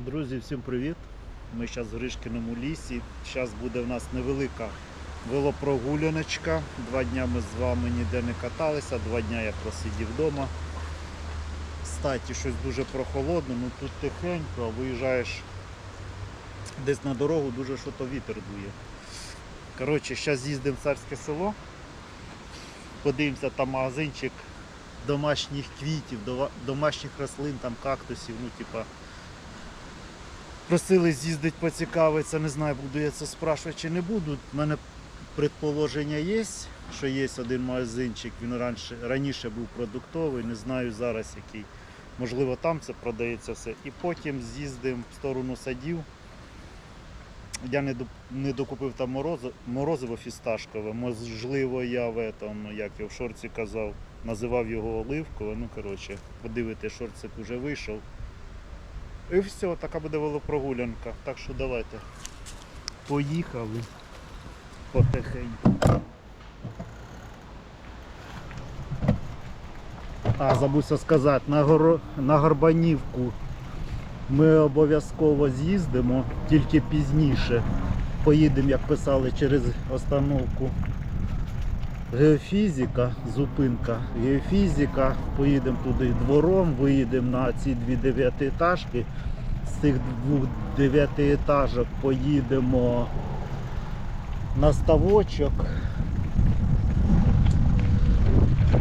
Друзі, всім привіт! Ми зараз в Гришкіному лісі. Зараз буде в нас невелика велопрогуляночка. Два дня ми з вами ніде не каталися, два дня я просидів вдома. Кстати, щось дуже прохолодно, ну тут тихенько, а виїжджаєш десь на дорогу, дуже що то вітер дує. Коротше, зараз їздимо в царське село. Подивимося там магазинчик домашніх квітів, домашніх рослин, там кактусів, ну типа. Просили з'їздити поцікавитися, не знаю, буду я це спрашувати чи не буду. У мене предположення є, що є один магазинчик, він раніше, раніше був продуктовий, не знаю зараз який. Можливо, там це продається все. І потім з'їздимо в сторону садів. Я не, докупив там морозиво, морозиво фісташкове. Можливо, я в этом, як я в шорці казав, називав його оливкове. Ну, коротше, подивите, шорцик вже вийшов. І все, така буде велопрогулянка. Так що давайте. Поїхали потихеньку. А, забувся сказати, на, горо... на Горбанівку ми обов'язково з'їздимо, тільки пізніше. Поїдемо, як писали, через остановку геофізика, зупинка геофізика, поїдемо туди двором, виїдемо на ці дві дев'ятиэтажки. З цих двох дев'ятиэтажок поїдемо на ставочок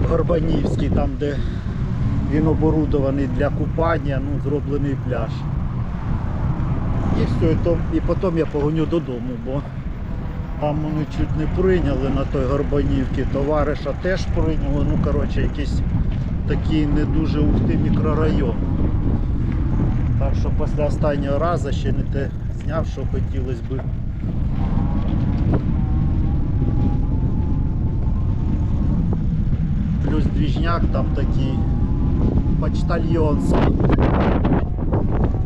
Горбанівський, там де він оборудований для купання, ну, зроблений пляж. І все, і, потім я погоню додому, бо там вони чуть не прийняли на той Горбанівці, товариша теж прийняли. Ну, коротше, якийсь такий не дуже ухти мікрорайон. Так що після останнього разу ще не те зняв, що хотілося би. Плюс двіжняк там такий почтальйонський.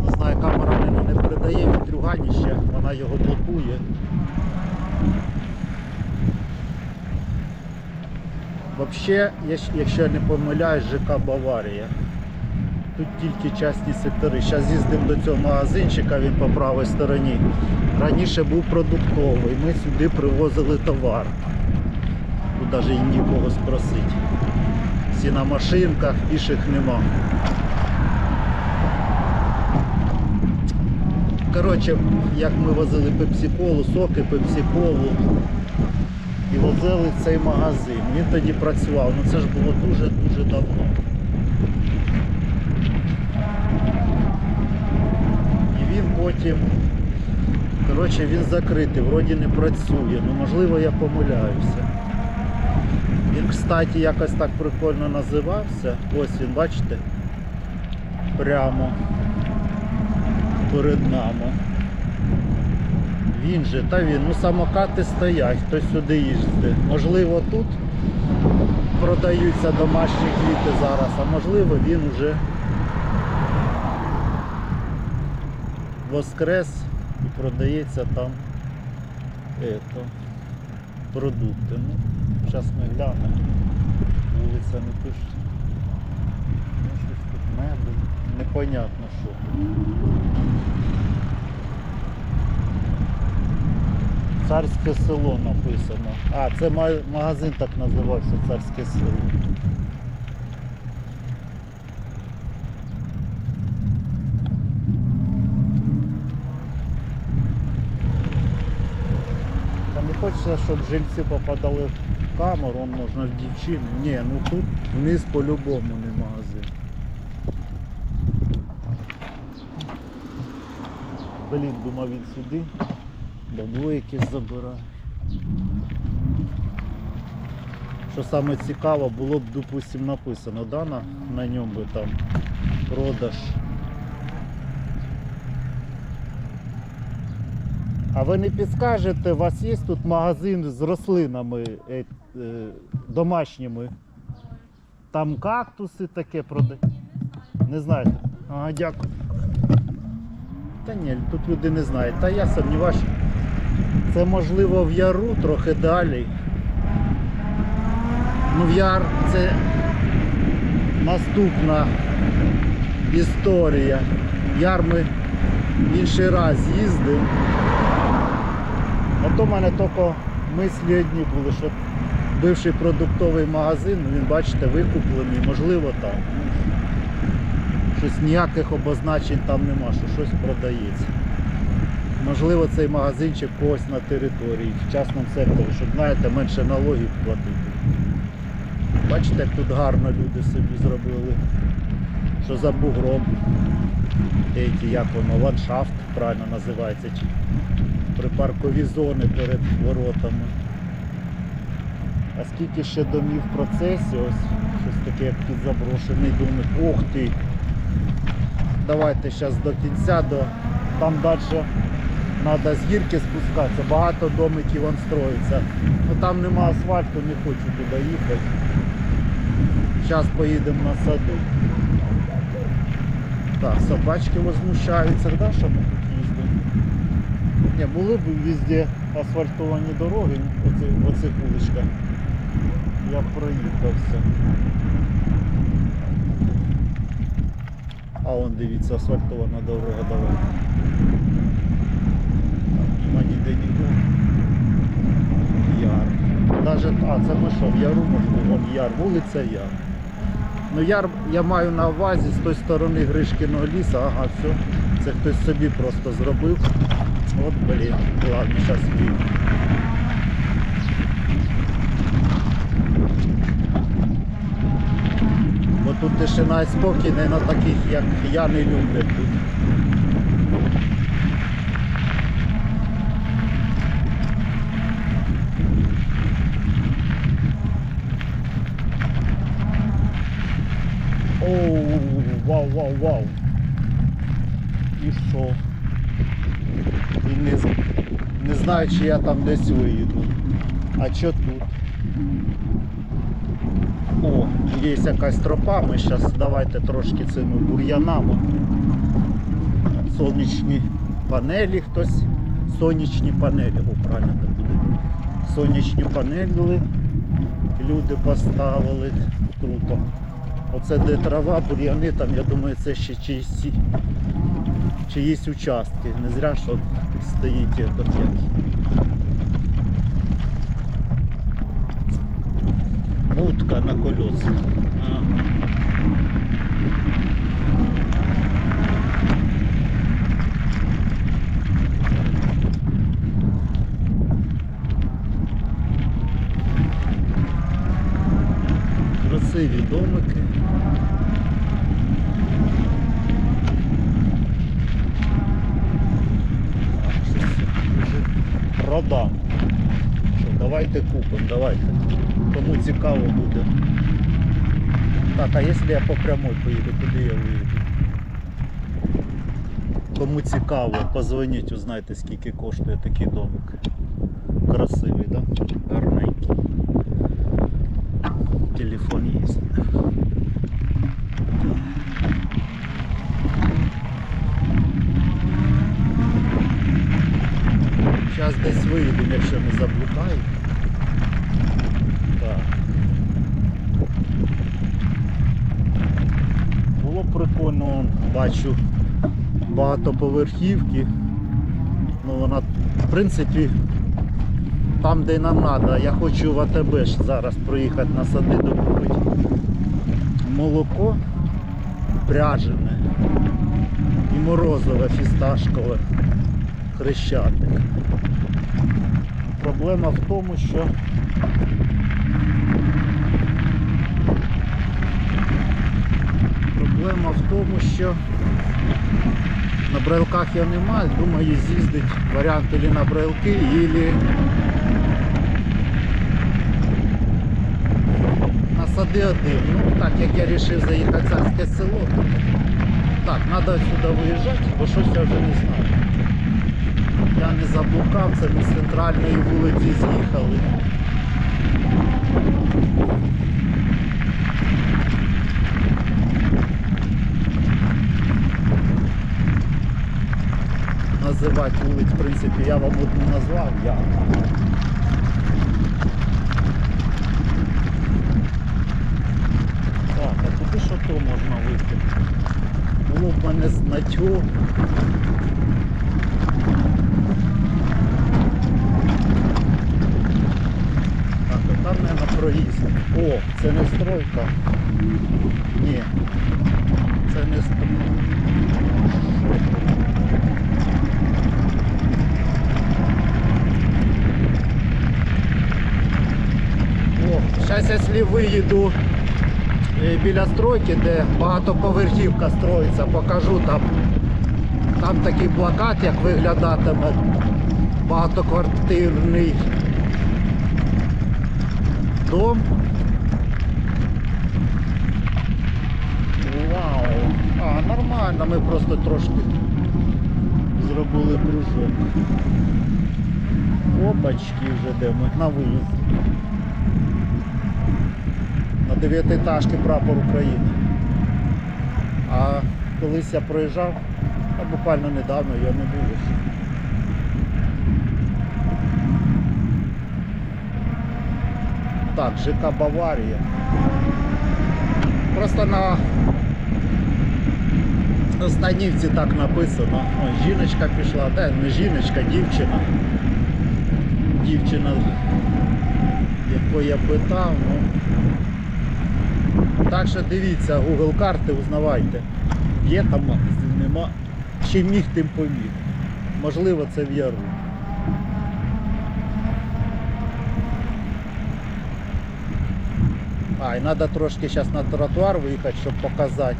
Не знаю, камера мене не передає вітрюганіще, вона його блокує. Взагалі, якщо я не помиляюсь, ЖК Баварія. Тут тільки частні сектори. Зараз їздимо до цього магазинчика, він по правій стороні. Раніше був продуктовий, ми сюди привозили товар. Тут навіть нікого спросити. Всі на машинках, піших нема. Коротше, як ми возили пепсі-колу, соки пепсі-колу і возили цей магазин. Він тоді працював, ну це ж було дуже-дуже давно. І він потім, коротше, він закритий, вроді не працює. Ну можливо я помиляюся. Він, кстати, якось так прикольно називався. Ось він, бачите? Прямо перед нами. Він же, та він, ну самокати стоять, хтось сюди їздить. Можливо тут продаються домашні квіти зараз, а можливо він вже воскрес і продається там ето, продукти. Ну, зараз ми глянемо. Вулиця не пише. Ну, щось тут мебель. Непонятно що. Царське село написано. А, це магазин так називався Царське село. Та не хочеться, щоб жильці попадали в камеру, можна в дівчину. Ні, ну тут вниз по-любому не магазин. Блін, думав він сюди. Бабло якесь забирає. Що саме цікаво, було б, допустим, написано, да, на, на ньому би там продаж. А ви не підскажете, у вас є тут магазин з рослинами е, е, домашніми? Там кактуси таке продають? Не знаєте? Ага, дякую. Та ні, тут люди не знають. Та я сумніваюся. Це можливо в яру трохи далі. Ну в яр це наступна історія. Ярми інший раз їздив. А то в мене тільки мислі одні були, що бивший продуктовий магазин, він, бачите, викуплений, можливо там. Щось ніяких обозначень там нема, що щось продається. Можливо, цей магазинчик когось на території, в частному секторі, щоб, знаєте, менше налогів платити. Бачите, як тут гарно люди собі зробили. Що за бугром. Деякі, як воно, ландшафт правильно називається, чи припаркові зони перед воротами. А скільки ще домів в процесі, ось щось таке, як тут заброшений домик. Ох ти! Давайте зараз до кінця, до... там далі треба з гірки спускатися, багато домиків вон строїться. Ну там нема асфальту, не хочу туди їхати. Зараз поїдемо на саду. Так, собачки возмущаються, да, що ми тут їздимо? Ні, були б везде асфальтовані дороги, оці, оцих вуличках. Я проїхався. А вон дивіться, асфальтована дорога давай. Нема ніде нікого. Яр. Даже, а, це ми що, в яру можливо, вон яр, вулиця Яр. Ну яр я маю на увазі з тої сторони Гришкиного лісу, ага, все. Це хтось собі просто зробив. От блін, ладно, зараз вийду. Бо тут тишина і спокій не на таких, як я не тут. Оу, вау, вау, вау. І що? І не, не знаю, чи я там десь виїду. А що тут? О, є якась тропа, ми зараз давайте трошки цими бур'янами. Сонячні панелі хтось. Сонячні панелі, о, правильно так буде. Сонячні панелі люди поставили. Круто. Оце де трава, бур'яни, там я думаю це ще чиїсь, чиїсь участки. Не зря що стоїть этот. Утка на колесах. Красиві домики. Продам. Що, давайте купимо, давайте. Цікаво буде. Так, а якщо я по прямой поїду, куди я виїду? Кому цікаво, позвоніть, узнайте скільки коштує такий домик. Красивий, да? Гарненький. Телефон є. Зараз десь виїдемо, якщо не заблукаю. Так. Було б прикольно, он, бачу багатоповерхівки. Ну вона в принципі там де нам треба. Я хочу в АТБ зараз проїхати на сади докупити молоко пряжене і морозове фісташкове хрещатик. Проблема в тому, що проблема в тому, що на брелках я не маю, думаю з'їздить варіант или на брелки, или на сади один. Ну так як я вирішив заїхати в царське село. Так, треба сюди виїжджати, бо щось я вже не знаю. Я не заблукав, це ми з центральної вулиці з'їхали. Називати вулиць, в принципі, я вам одну назвав, я. Так, а куди що то можна вийти? Було б мене знатьо. Так, то там, мабуть, проїзд. О, це не стройка. Ні. Це не стройка. О, зараз якщо виїду е, біля стройки, де багатоповерхівка строїться, покажу там. Там такий плакат, як виглядатиме багатоквартирний дом. Вау! А, нормально, ми просто трошки зробили кружок. Опачки вже де ми на виїзді. На дев'ятиэтажки прапор України. А колись я проїжджав, а буквально недавно я не був. Так, ЖК Баварія. Просто на Станівці так написано. О, жіночка пішла, де не жіночка, дівчина. Дівчина, яку я питав, ну. Так що дивіться, Google карти, узнавайте. Є там магазин, нема. Чим міг, тим поміг. Можливо, це в яру. А, і треба трошки зараз на тротуар виїхати, щоб показати.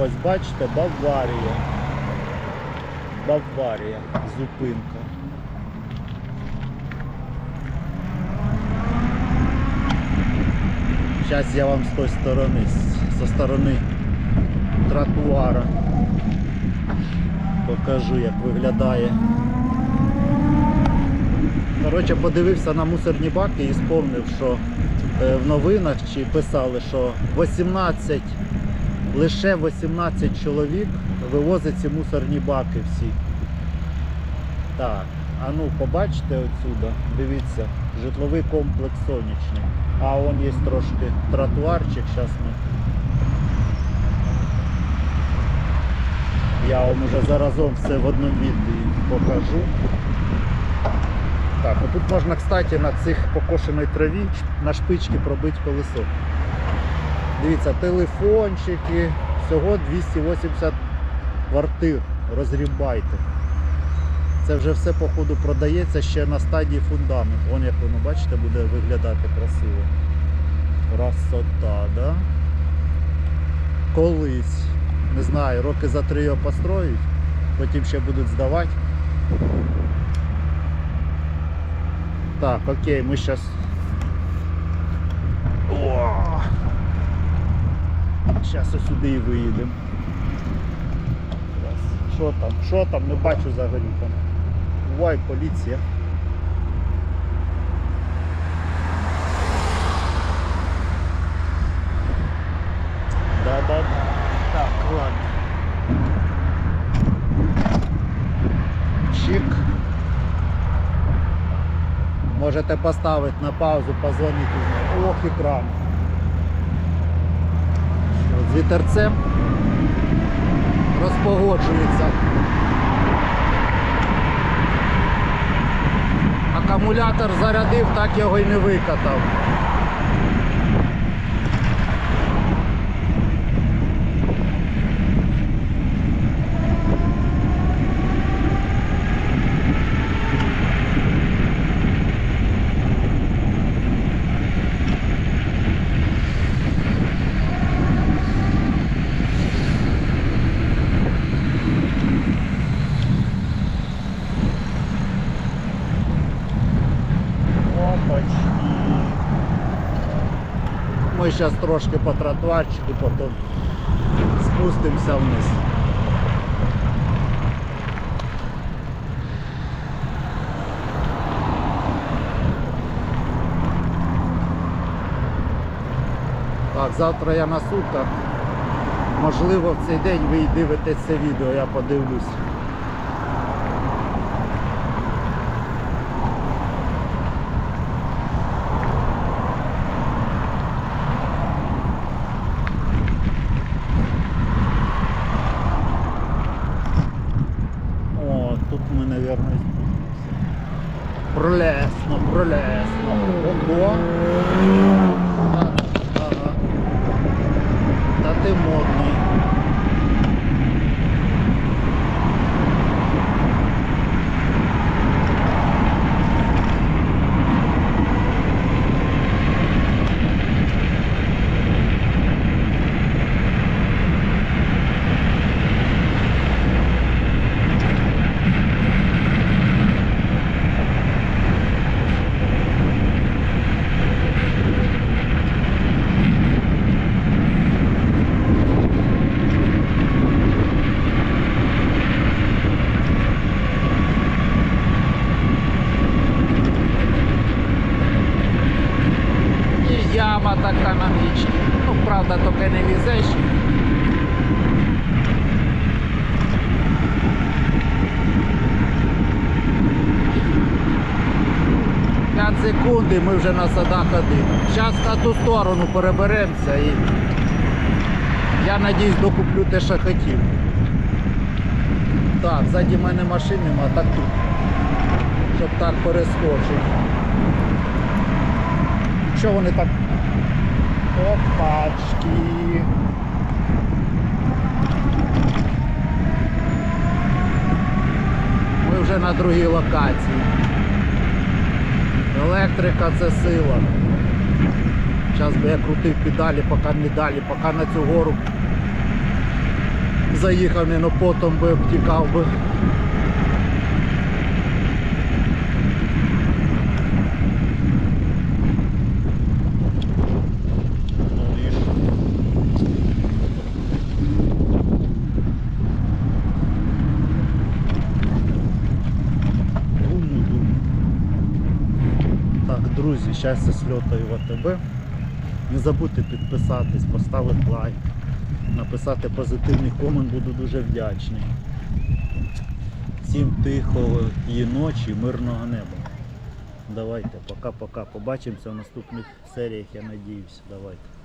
Ось бачите, Баварія. Баварія, зупинка. Зараз я вам з тої сторони, з- зі сторони тротуара покажу, як виглядає. Коротше, подивився на мусорні баки і сповнив, що е, в новинах чи писали, що 18, лише 18 чоловік вивозять ці мусорні баки всі. Так, а ну побачите отсюда, дивіться, житловий комплекс сонячний. А он є трошки тротуарчик, зараз ми. Я вам уже заразом все в одному відео покажу. Так, отут можна, кстати, на цих покошеної траві на шпички пробити колесо. Дивіться, телефончики, всього 280 квартир. Розрібайте. Це вже все походу продається ще на стадії фундамент. Вон як воно, бачите, буде виглядати красиво. Красота, да? Колись. Не знаю, роки за три його построють, потім ще будуть здавати. Так, окей, ми зараз. Зараз ось сюди і виїдемо. Що там? Що там? Не бачу взагалі там. Бувай, поліція. Да-да. Так, ладно. Чик. Можете поставити на паузу, позвонити. Ох, екран. Що, з вітерцем розпогоджується. Акумулятор зарядив, так його й не викатав. Опачки. Ми зараз трошки по тротуарчику, потім спустимося вниз. Так, завтра я на сутках. Можливо, в цей день ви і дивитесь це відео, я подивлюсь. мабуть. Пролесно, пролесно. Ого. Ага. Ага. Та ти модний. І яма така на річці. Тільки не візеш. П'ять секунд ми вже на садах один. Зараз на ту сторону переберемося і я надіюсь докуплю те, що хотів. Так, ззаді мене машин нема, так тут. Щоб так перескочити. Що вони так Опачки. Ми вже на другій локації. Електрика це сила. Зараз би я крутив педалі, поки не далі, поки на цю гору заїхав, не но потом би обтікав би. Ну і що? Думу, думу. Так, друзі, щастя сльоту в ВТБ. Не забудьте підписатись, поставити лайк, написати позитивний комент, буду дуже вдячний. Всім тихої ночі, мирного неба. Давайте, пока-пока. Побачимося в наступних серіях, я надіюся. Давайте.